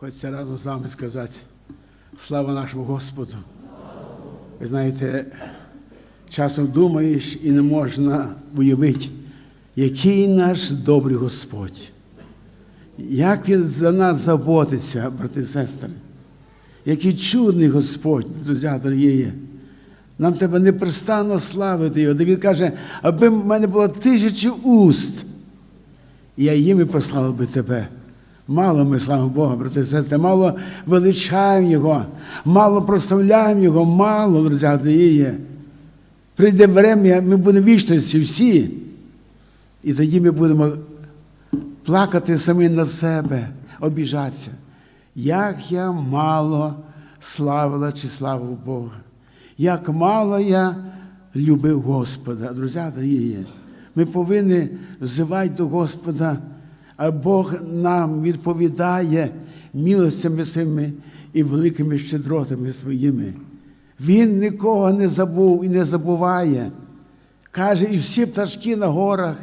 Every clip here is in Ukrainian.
Хочеться разом з вами сказати слава нашому Господу. Ви знаєте, часом думаєш і не можна уявити, який наш добрий Господь. Як Він за нас заботиться, брати і сестри. Який чудний Господь, друзі, дорогі є. Нам треба непрестанно славити Його. Де Він каже, аби в мене було тисячі уст, я їм і прославив би тебе. Мало ми слава Бога, брати і сестри, мало величаємо Його, мало прославляємо Його, мало, друзі, є. Прийде время, ми будемо вічності всі. І тоді ми будемо плакати самі на себе, обіжатися. Як я мало славила чи славив Бога, як мало я любив Господа. Друзі, дорогі, ми повинні взивати до Господа, Бог нам відповідає милостями своїми і великими щедротами своїми. Він нікого не забув і не забуває. Каже, і всі пташки на горах,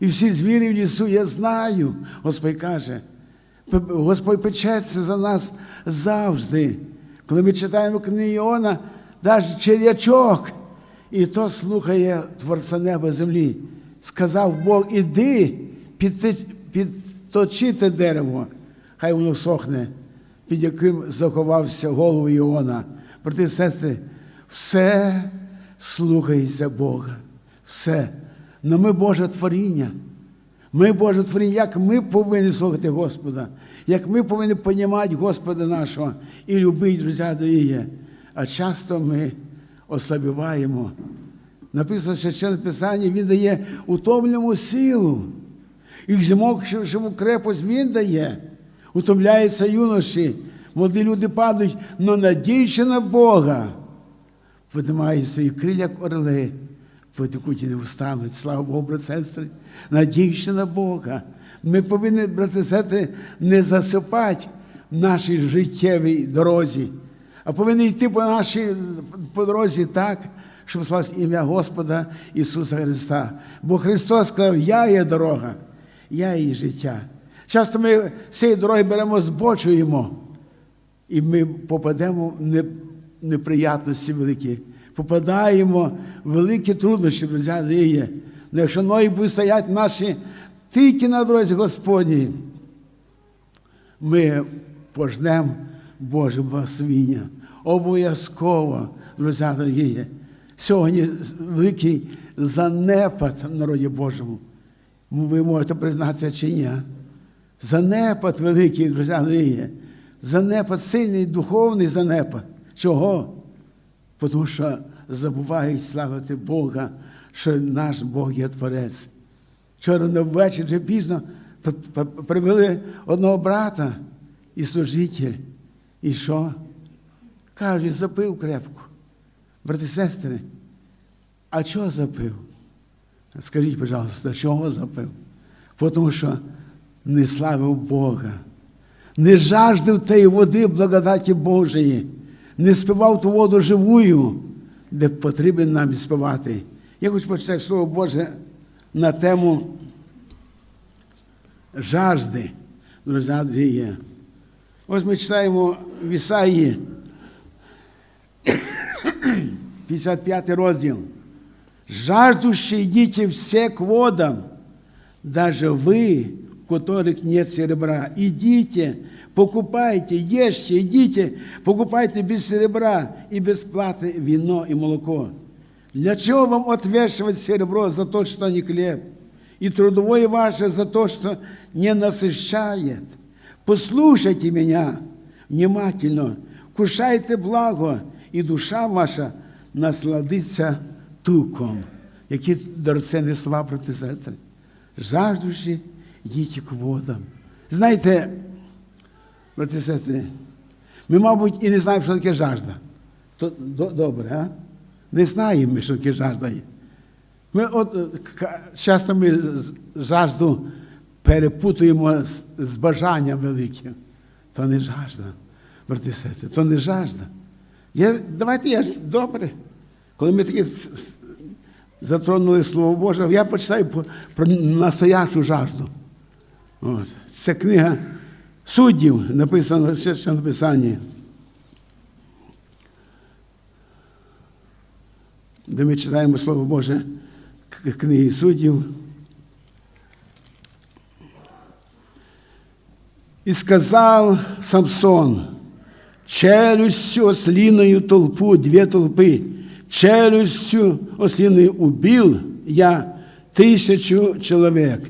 і всі звірі в лісу, я знаю. Господь каже, Господь печеться за нас завжди. Коли ми читаємо книгу Іона, навіть черячок, і то слухає Творця неба землі. Сказав Бог, іди підти- підточити дерево, хай воно сохне, під яким заховався голову Іона. І сестри, все слухається Бога. Все. Но ми Боже творіння. Ми Боже творіння, як ми повинні слухати Господа, як ми повинні понімати Господа нашого і любити, друзі, дорогі. А часто ми ослабіваємо. Написано в Священному Писанні, Він дає утомленому силу. І змокшившому крепость Він дає. Утомляється юноші. Молоді люди падають, но надіючи на Бога, видимають свої крилля, як орли, потекуть і не встануть. Слава Богу, брат сестри. Надіючи на Бога. Ми повинні, брати сестри, не засипати в нашій життєвій дорозі, а повинні йти по нашій по дорозі так, щоб славилось ім'я Господа Ісуса Христа. Бо Христос сказав, я є дорога, я є життя. Часто ми цієї дороги беремо, збочуємо, і ми попадемо в неприятності великі, попадаємо в великі труднощі, друзі, є. Ну, якщо ноги будуть стояти наші тільки на дорозі Господній, ми пожнемо Боже благословіння. Обов'язково, друзі дорогі. Сьогодні великий занепад в народі Божому. Ви можете признатися чи ні. Занепад великий, друзі. Занепад сильний, духовний занепад. Чого? Тому що забувають славити Бога, що наш Бог є Творець. Вчора на ввечері вже пізно привели одного брата і служитель. І що? Каже, запив крепко. Брати сестри, а чого запив? Скажіть, пожалуйста, чого запив? Тому що не славив Бога, не жаждав тієї води благодаті Божої, не співав ту воду живую, де потрібно нам співати. Я хочу почитати Слово Боже на тему жажди, друзі, Андрія. Ось ми читаємо в Ісаї 55 розділ Жаждущие идите все к водам, даже вы, у которых нет серебра, идите, покупайте, ешьте, идите, покупайте без серебра и без платы вино и молоко. Для чего вам отвешивать серебро за то, что не хлеб, и трудовое ваше за то, что не насыщает? Послушайте меня внимательно, кушайте благо, і душа ваша насладиться туком. Які дорогоцінні слова проти сестри. Жаждущі, йдіть к водам. Знаєте, брати сестри, ми, мабуть, і не знаємо, що таке жажда. То до- добре, а? Не знаємо ми, що таке жажда є. Ми от часто ми жажду перепутуємо з, з бажанням великим. То не жажда, брати сестри, то не жажда. Я, давайте я ж добре. Коли ми с- затронули Слово Боже, я почитаю про, настоящу жажду. От. Це книга суддів написано в Священному Писанні. Де ми читаємо Слово Боже книги суддів. І сказав Самсон, челюстью ослиною толпу, две толпы, челюстью ослиною убил я тисячу чоловік.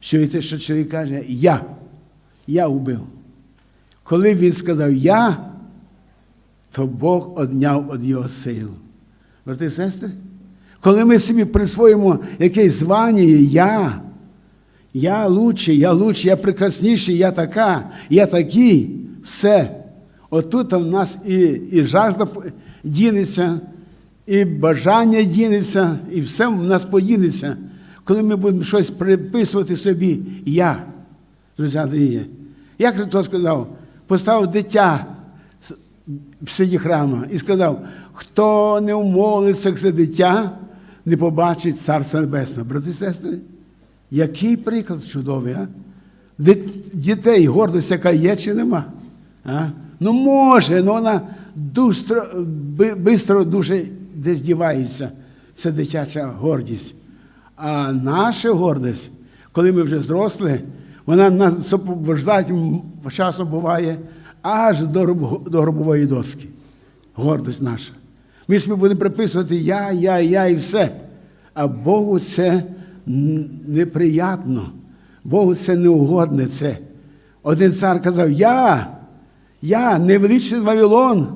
Чуєте, що чоловік каже, я, я убив. Коли він сказав я, то Бог одняв від його сил. Брати сестри, коли ми собі присвоїмо якесь звання, я, я лучший, я лучший, я прекрасніший, я така, я такий, все. Отут в нас і, і жажда дінеться, і бажання дінеться, і все в нас подінеться. Коли ми будемо щось приписувати собі, я, друзі дорогі. Як Христос сказав, поставив дитя в сиді храма і сказав, хто не умолиться за дитя, не побачить Царства Небесного. Брати і сестри, який приклад чудовий, а? Дітей, гордость, яка є чи нема? А? Ну може, ну вона би- бистро дуже десь дівається. Це дитяча гордість. А наша гордість, коли ми вже зросли, вона нас супроводжає, часом буває, аж до, до гробової доски. Гордость наша. Ми собі будемо приписувати я, я, я і все. А Богу це неприятно. Богу це неугодне це. Один цар казав: Я, я, невеличний Вавилон,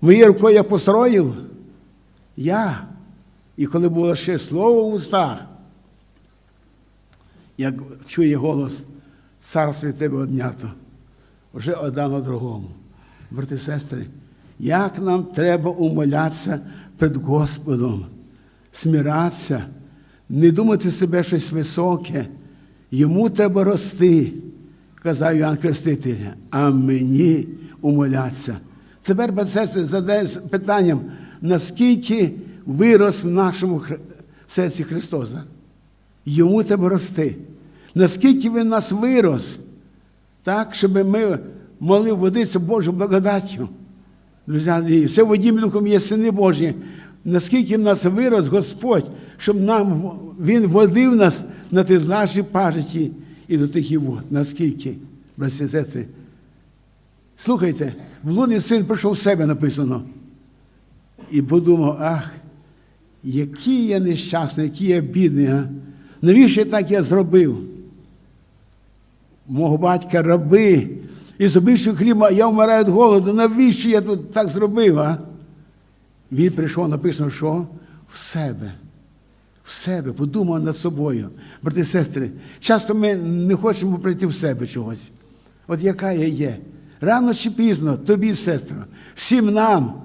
моєю рукою я построїв. Я. І коли було ще слово в устах, як чує голос, царство від тебе однято, вже одано другому. Брати і сестри, як нам треба умолятися перед Господом, смиратися, не думати себе щось високе, йому треба рости, казав Іоанн Креститель, а мені умолятися. Тепер брати і сестри, задає питанням, наскільки вирос в нашому серці Христос? Йому треба рости. Наскільки він нас вирос, так, щоб ми могли водитися Божою благодаттю. Друзі, все водім духом є сини Божі. Наскільки в нас вирос Господь, щоб нам Він водив нас на ті злажі пажиті і до тих вод. Наскільки, браті сестри? Слухайте, блудний син прийшов в себе написано. І подумав, ах, який я нещасний, який я бідний. А? Навіщо так я зробив? Мого батька раби, і зробивши хліба, я вмираю від голоду. Навіщо я тут так зробив? а? Він прийшов, написано, що в себе. В себе, подумав над собою. Брати і сестри, часто ми не хочемо прийти в себе чогось. От яка я є. Рано чи пізно, тобі, сестра, всім нам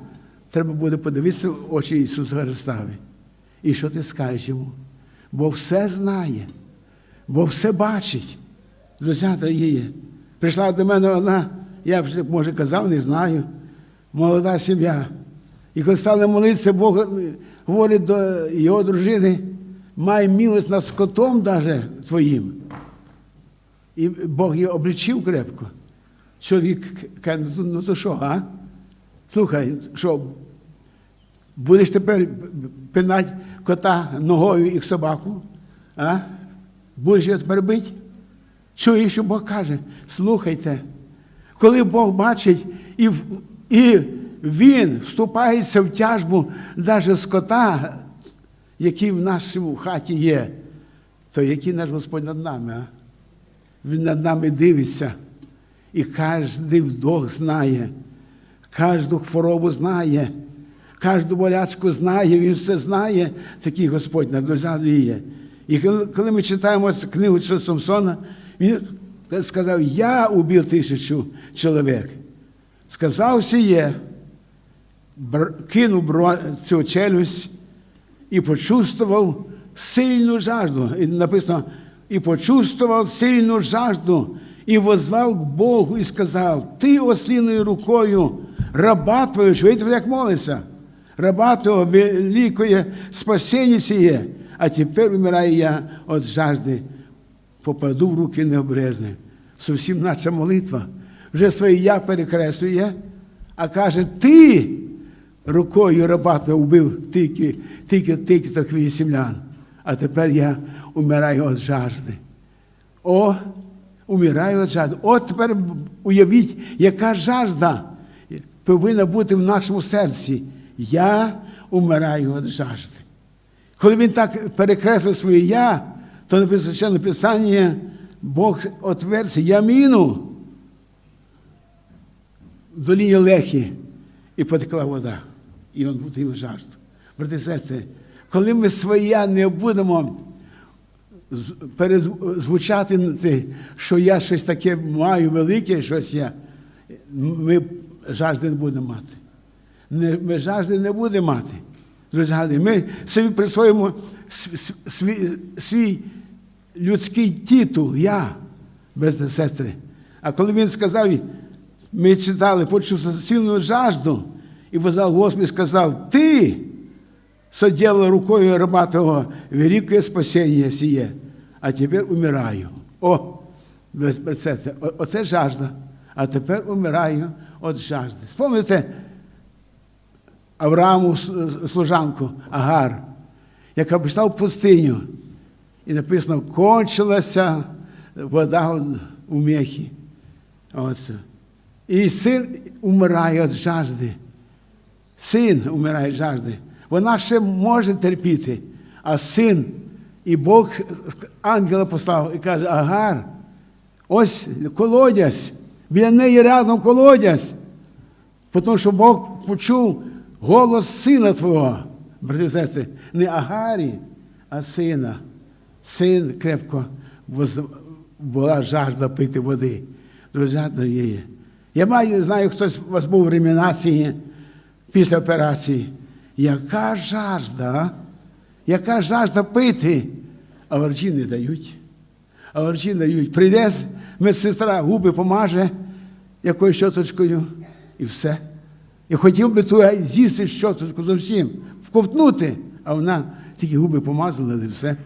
треба буде подивитися в очі Ісуса Христові. І що ти скажеш йому? Бо все знає, бо все бачить. Друзі дорогі, прийшла до мене вона, я вже, може, казав, не знаю, молода сім'я. І коли стали молитися, Бог говорить до його дружини, май милость над скотом даже твоїм. І Бог її облічив крепко. Чоловік каже, ну, ну то що, а? Слухай, що, будеш тепер пинати кота ногою і собаку? А? Будеш його тепер бити? Чуєш, що Бог каже? Слухайте, коли Бог бачить і, і Він вступається в тяжбу навіть з кота, який в нашому хаті є, то який наш Господь над нами? А? Він над нами дивиться. І кожен вдох знає, кожну хворобу знає, кожну болячку знає, він все знає, такий Господь над нами є. І коли ми читаємо книгу Самсона, він сказав, я убив тисячу чоловік. Сказав сіє, кинув цю челюсть і почувствував сильну жажду. І написано, і почувствував сильну жажду, і возвав к Богу і сказав: Ти осліною рукою раба твою, чуєте, як молиться, раба твого великое спасіння а тепер умираю я від жажди, попаду в руки необрезних. зовсім наша молитва. Вже своє я перекреслює, а каже, ти рукою раба твого вбив тільки, тільки, тільки тих вісімлян. А тепер я умираю від жажди. О, умираю від жажди. От тепер уявіть, яка жажда повинна бути в нашому серці. Я умираю жажди. Коли він так перекреслив своє я, то написано ще написання, Бог отверся яміну в долині Лехі і потекла вода. І він бутив жажду. Брати сестри, коли ми своя не будемо перезвучати, що я щось таке маю велике, щось я, ми жажди не будемо мати. Не, ми жажди не будемо мати. Друзі, ми собі присвоїмо св- св- свій, свій людський титул, я, брати сестри. А коли він сказав, ми читали, почув сильну жажду, і возвав Господь сказав, ти соділа рукою раба твого великое спасіння сіє, а тепер умираю. О, брати сестри, оце жажда, а тепер умираю від жажди. Спомните, Аврааму служанку Агар, яка пішла в пустиню, і написано, кончилася вода у. Оце. І син умирає від жажди. Син умирає від жажди. Вона ще може терпіти, а син, і Бог ангела послав і каже, Агар, ось колодязь, біля неї рядом колодязь. Тому що Бог почув голос сина твого, брати сестри, не Агарі, а сина. Син крепко була жажда пити води. Друзі, дорогі, я маю, знаю, хтось у вас був в реанімації після операції. Яка жажда, яка жажда пити, а врачі не дають. А врачі не дають. Прийде медсестра, губи помаже якоюсь щоточкою і все. І хотів би ту з'їсти щоточку зовсім, вковтнути, а вона тільки губи помазала і все.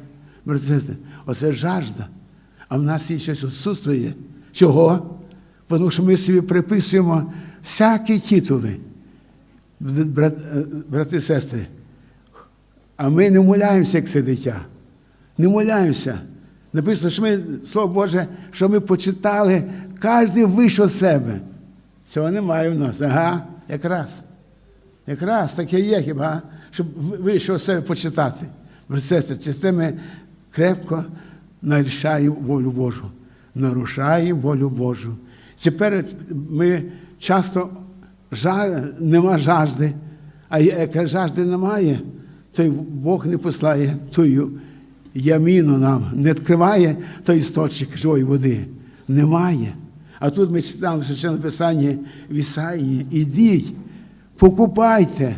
Сестри, Оце жажда. А в нас є щось відсутствує. Чого? Тому що ми собі приписуємо всякі титули. Брат, е, брати і сестри, а ми не моляємося, як це дитя. Не моляємося. Написано, що ми, Слово Боже, що ми почитали, кожен вийшов з себе. Цього немає в нас. Ага, якраз. Якраз таке є хіба, щоб вийшов себе почитати. І чи це ми крепко нарішаємо волю Божу, нарушаємо волю Божу. Тепер ми часто жар, нема жажди, а яка жажди немає, то Бог не послає тую яміну нам, не відкриває той істочник живої води. Немає. А тут ми читаємо в Священному Писанні в Ісаїї, ідіть, покупайте,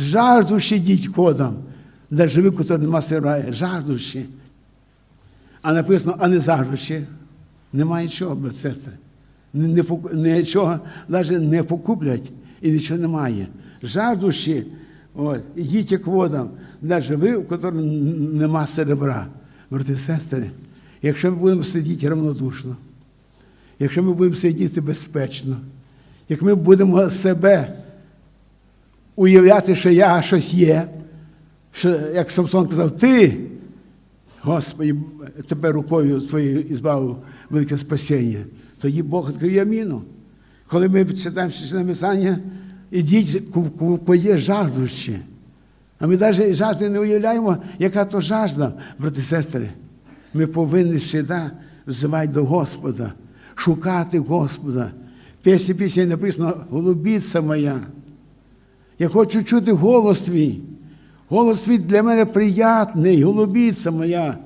жаждущі йдіть ходом, де живі, котрі нема сирає, жаждущі. А написано, а не жаждущі. Немає нічого, брат, Нічого навіть не покуплять і нічого немає. Жаждущі, от, ідіть як водам, де живі, у котрих нема серебра. Брати сестри, якщо ми будемо сидіти равнодушно, якщо ми будемо сидіти безпечно, як ми будемо себе уявляти, що я щось є, що, як Самсон казав, ти, Господи, тебе рукою твоєю і збавив велике спасіння, тоді Бог відкриє яміну. Коли ми читаємо священне Писання, ідіть, кого є жаждущі. А ми навіть жажди не уявляємо, яка то жажда, брати сестри. Ми повинні завжди взивати до Господа, шукати Господа. В пісні написано Голубіця моя. Я хочу чути голос твій. Голос твій для мене приятний, голубіця моя.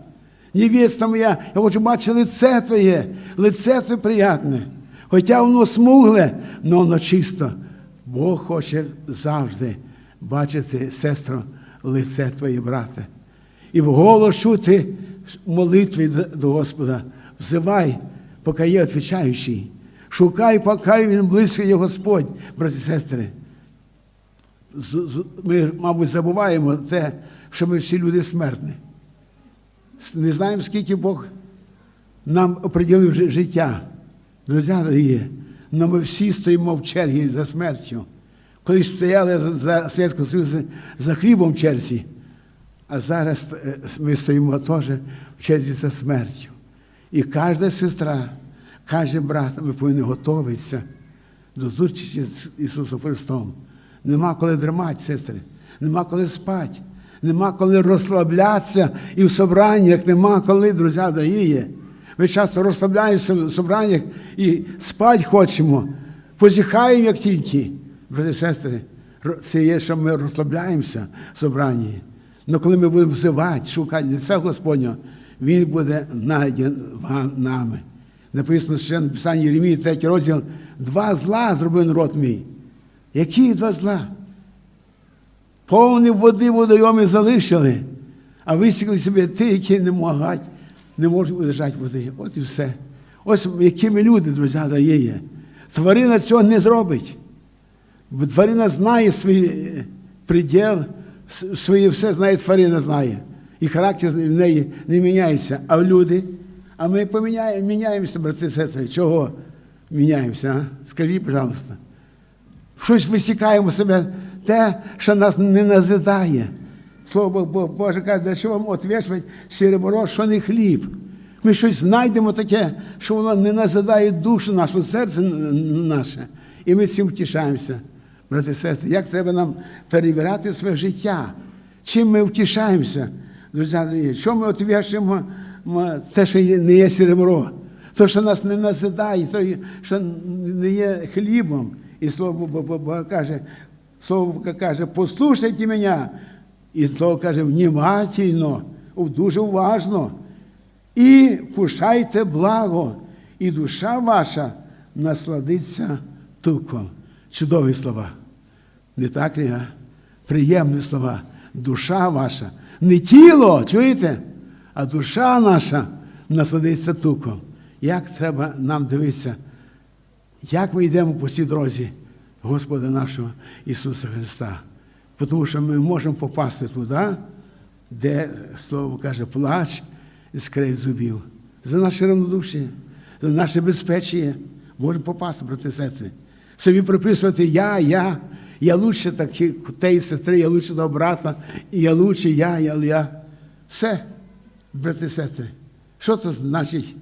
Невеста моя, я хочу бачити лице твоє, лице твоє приятне. Хоча воно смугле, але воно чисто. Бог хоче завжди бачити, сестро, лице твоє, брате. І вголос чути молитві до Господа. Взивай, поки є відповідаючий. Шукай, поки він близько є Господь, браті і сестри. Ми, мабуть, забуваємо те, що ми всі люди смертні. Не знаємо, скільки Бог нам оприділив життя. Друзі дорогі, але ми всі стоїмо в черзі за смертю. Колись стояли за- Святського Союзу за хлібом в черзі, а зараз е, ми стоїмо теж в черзі за смертю. І кожна сестра, кожен брат, ми повинні готуватися до зустрічі з Ісусом Христом. Нема коли дримати, сестри, нема коли спати, нема коли розслаблятися і в собраннях нема коли, друзі, дає. Ми часто розслабляємося в собраннях і спати хочемо, позіхаємо, як тільки. Брати і сестри, це є, що ми розслабляємося в собранні. Але коли ми будемо взивати, шукати лиця Господнього, Він буде знайден нами. Написано ще на Писанні Єремії, 3 розділ, два зла зробив народ мій. Які два зла? Повні води водойоми залишили, а висікли собі ті, які не можуть, не можуть удержати води. От і все. Ось які ми люди, друзі, дає. Тварина цього не зробить. Тварина знає свій е, приділ, своє все знає, тварина знає. І характер в неї не міняється. А в люди, а ми поміняємо, міняємося, брати сестри. Чого міняємося? А? Скажіть, пожалуйста. Щось висікаємо себе, те, що нас не назидає. Слово Бо- Бо- Боже каже, для чого вам отвішувати серебро, що не хліб. Ми щось знайдемо таке, що воно не назидає душу нашу, серце наше. І ми цим втішаємося. Брати сестри, як треба нам перевіряти своє життя? Чим ми втішаємося? Друзі, дорогі, що ми отвішуємо те, що не є серебро, то, що нас не назидає, то, що не є хлібом. І слово Бо- Бо- Бо каже, слово Бога каже, послухайте мене. І слово каже, внімательно, дуже уважно. І кушайте благо, і душа ваша насладиться туком. Чудові слова. Не так ли? Приємні слова. Душа ваша. Не тіло, чуєте? А душа наша насладиться туком. Як треба нам дивитися, як ми йдемо по цій дорозі Господа нашого Ісуса Христа. Тому що ми можемо попасти туди, де слово каже, плач і скрить зубів. За наше равнодушие, за наше безпечення можемо попасти, брати і сестри. Собі приписувати я, я, я лучше такі тієї сестри, я лучше до брата, і я лучше, я, я, я. Все, брати і сестри. Що це значить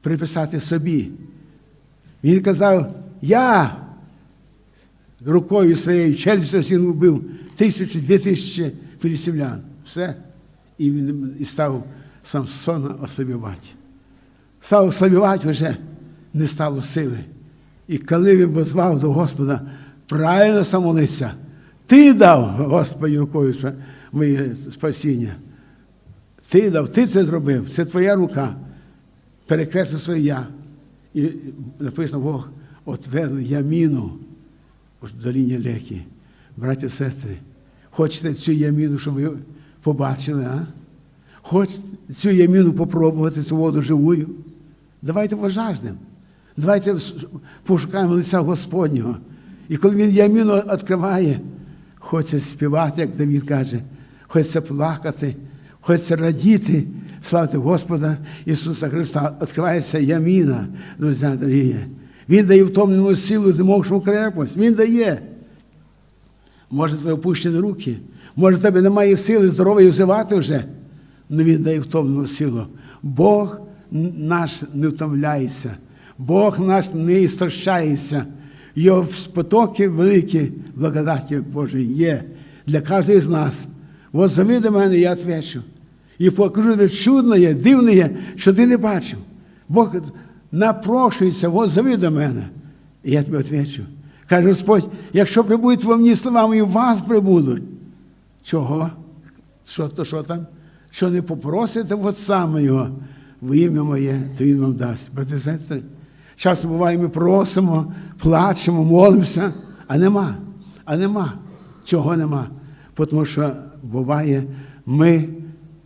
приписати собі? Він казав, я рукою своєю челюстю він вбив тисячу, дві тисячі філістимлян. Все. І він і став Самсона ослабівати. Став ослабівати вже не стало сили. І коли він позвав до Господа, правильно самолиться, ти дав, Господи, рукою моє спасіння. Ти дав, ти це зробив, це твоя рука. Перекреслив своє я. І написано, Бог отвернув яміну в доліні Лекі. Браті і сестри, хочете цю яміну, щоб ви побачили, а? Хочете цю яміну попробувати, цю воду живую? Давайте пожаждемо. Давайте пошукаємо лиця Господнього. І коли він яміну відкриває, хочеться співати, як Давід каже, хочеться плакати, хочеться радіти, славити Господа Ісуса Христа. Відкривається яміна, друзі дорогі. Він дає втомлену силу, зимовшу крепость. Він дає. Може, твої опущені руки, може, в тебе немає сили здоров'я взивати вже, але він дає втомлену силу. Бог наш не втомляється, Бог наш не істощається. Його потоки великі благодаті Божої є для кожного з нас. От до мене, я відвечу. І покажу тобі чудно є, дивне є, що ти не бачив. Бог напрошується, от до мене. І я тобі відвечу. Каже Господь, якщо прибудуть во мені слова мої, вас прибудуть. Чого? Що то що там? Що не попросите от саме його в ім'я моє, то він вам дасть. Брати сестри, часто буває, ми просимо, плачемо, молимося, а нема. А нема. Чого нема? Тому що буває, ми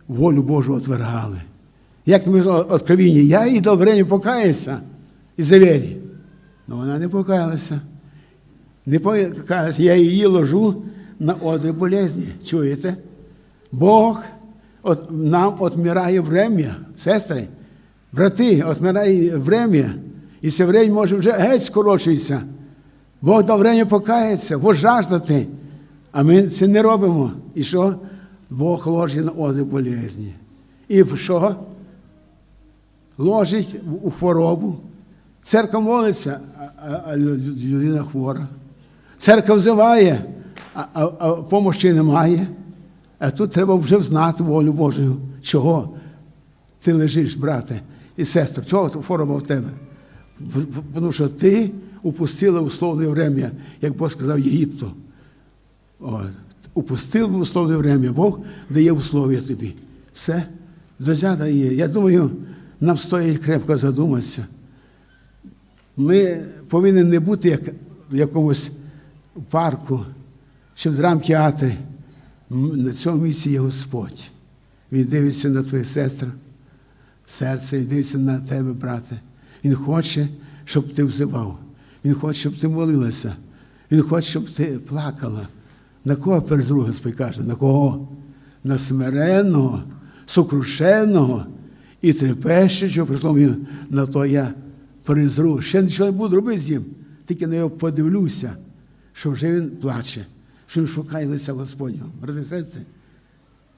волю Божу отвергали. Як ми откровінні, я їй дав время покаятися і завірі. Але вона не покаялася. Не покаялася, я її ложу на одри болезні. Чуєте? Бог от, нам отмирає врем'я, сестри. Брати, отмирає время, і це время може вже геть скорочується. Бог дав время покаятися, возжаждати. А ми це не робимо. І що? Бог ложить на оди болезні. І що? Ложить у хворобу. Церква молиться, а людина хвора. Церква взиває, а, а, а помощі немає. А тут треба вже знати волю Божою. Чого ти лежиш, брате і сестро? Чого хвороба в тебе? Тому що ти упустила условне время, як Бог сказав Єгипту. От. Упустив условне время, Бог дає условия тобі. Все. Друзі, є. Я думаю, нам стоїть крепко задуматися. Ми повинні не бути як в якомусь парку чи в драмтеатрі. На цьому місці є Господь. Він дивиться на твоє сестра, серце, він дивиться на тебе, брате. Він хоче, щоб ти взивав. Він хоче, щоб ти молилася. Він хоче, щоб ти плакала. На кого перш Господь каже? На кого? На смиренного, сокрушеного і трепещучого, прислом він на то я призру. Ще нічого не буду робити з ним, тільки на його подивлюся, що вже він плаче, що він шукає лиця Господнього. Брати і сестри,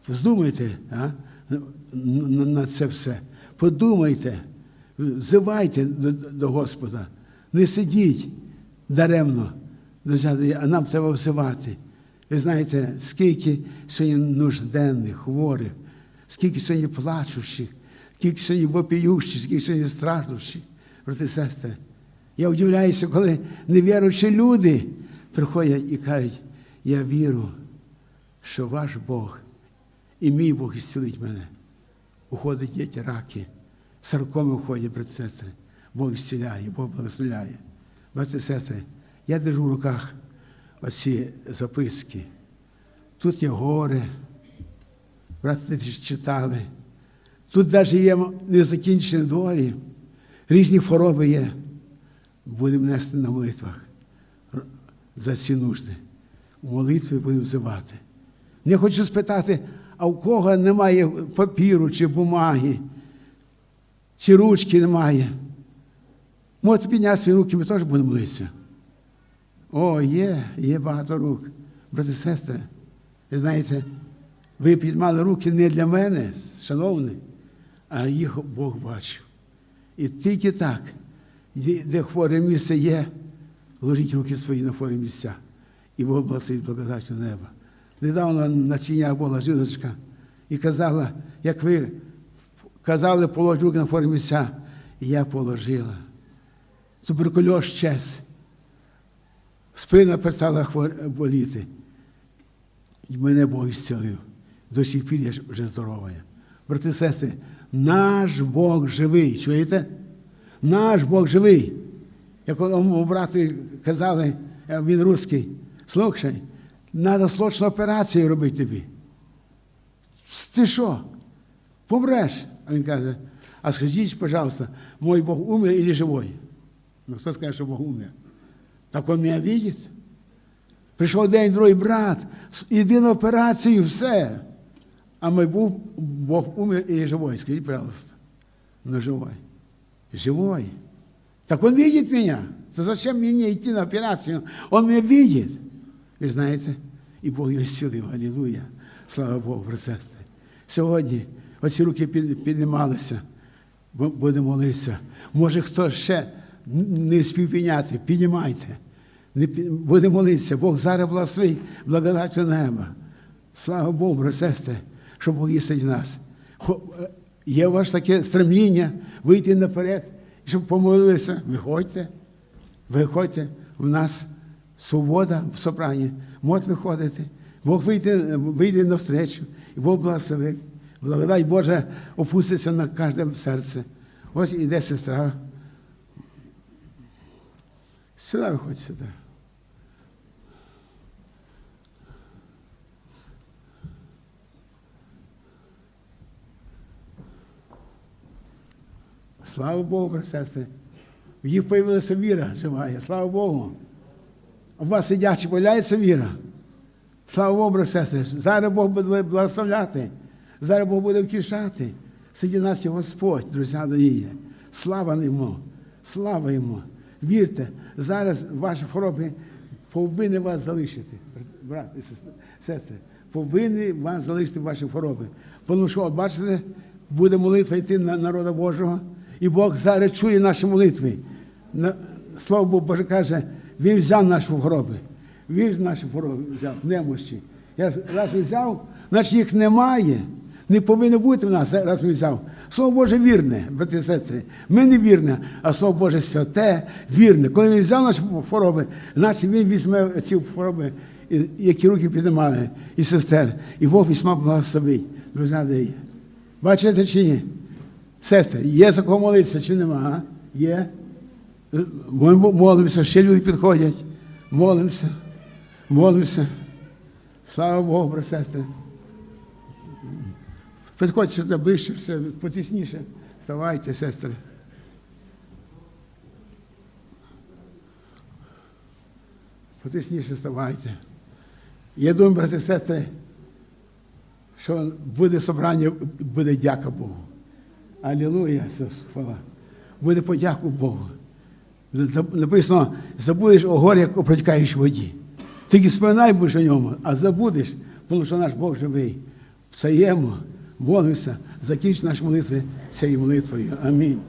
Здумайте а? на це все. Подумайте, взивайте до, до Господа. Не сидіть даремно, а нам треба взивати. Ви знаєте, скільки сьогодні нужденних, хворих, скільки сьогодні плачущих, скільки сьогодні вопіющих, скільки сьогодні страждущих, брати сестри. Я удивляюся, коли невіруючі люди приходять і кажуть, я вірю, що ваш Бог і мій Бог ісцілить мене. Уходять діти раки, саркоми входять, брати сестри. Бог ісціляє, Бог благословляє. Брати сестри, я держу в руках оці записки. Тут є горе, брати читали. Тут навіть є незакінчені долі, різні хвороби є. Будемо нести на молитвах за ці нужди. У молитві будемо взивати. Я хочу спитати, а у кого немає папіру чи бумаги, чи ручки немає? Можете підняти свої руки, ми теж будемо молитися. О, є, є багато рук. Брати і сестри, ви знаєте, ви підмали руки не для мене, шановні, а їх Бог бачив. І тільки так, де хворе місце є, ложіть руки свої на хворі місця. І Бог благословить благодаттю неба. Недавно на чинях була жіночка і казала, як ви казали, положь руки на хворі місця, і я положила. Туберкульоз щез. Спина перестала хвор- боліти. І мене Бог зцілив. До сих пір я вже здорова. Брати і сестри, наш Бог живий. Чуєте? Наш Бог живий. Як брати казали, е, він русський, слухай, треба срочну операцію робити тобі. Ти що? Помреш? Він каже, а скажіть, пожалуйста, мой Бог умер или живой? Ну, хто скаже, що Бог умер? Так він мене бачить. Прийшов день другий брат, на операцію, все. А мой Бог, Бог умер или живой? Скажіть, пожалуйста. Ну, живой. Живой. Так он видит меня. То зачем мне идти на операцию? Он меня видит. Ви знаєте, і Бог його зцілив. Алілуя. Слава Богу, сестри. Сьогодні оці руки піднімалися. Бу- Будемо молитися. Може, хто ще не спів підняти, піднімайте. Будемо молитися. Бог зараз благословить благодаттю неба. Слава Богу, брат сестри, що Бог серед нас. Е, Є у вас таке стремління вийти наперед, щоб помолилися. Виходьте, виходьте. У нас свобода в собранні. Можете виходити. Бог вийде, вийде навстречу, і Бог благословить. Благодать Божа опуститься на кожне серце. Ось іде сестра. Сюди виходь сюди. Слава Богу, брат сестри. В їх появилася віра живая. Слава Богу. У вас сидячи, появляється віра. Слава Богу, сестри. Зараз Бог буде благословляти. Зараз Бог буде втішати. Сиді нас є Господь, друзі дорогі. Слава йому, слава йому. Вірте, зараз ваші хвороби повинні вас залишити. Брат і сестри, повинні вас залишити ваші хвороби. Тому що, от бачите, буде молитва йти на народа Божого, і Бог зараз чує наші молитви. Слово Бог Боже каже, Він взяв наші хвороби. Він наші хвороби взяв, немощі. Я раз взяв, значить їх немає. Не повинно бути в нас, раз він взяв. Слово Боже вірне, брати і сестри. Ми не вірне, а Слово Боже святе, вірне. Коли він взяв наші хвороби, значить він візьме ці хвороби, які руки піднімає, і сестер, і Бог вісьма благословить. Друзі, дає. Бачите чи ні? Сестри, є за кого молитися чи нема? а? Є. Ми молимося, ще люди підходять. Молимося, молимося. Слава Богу, брат сестри. Підходьте сюди ближче, все, потісніше. Вставайте, сестри. Потісніше вставайте. Я думаю, брати і сестри, що буде собрання, буде дяка Богу. Алілуя, хвала. Буде подяку Богу. Написано, забудеш о горі, як протікаєш в воді. Тільки споминай будеш о ньому, а забудеш, тому що наш Бог живий. Встаємо, молимося, закінч наші молитви цією молитвою. Амінь.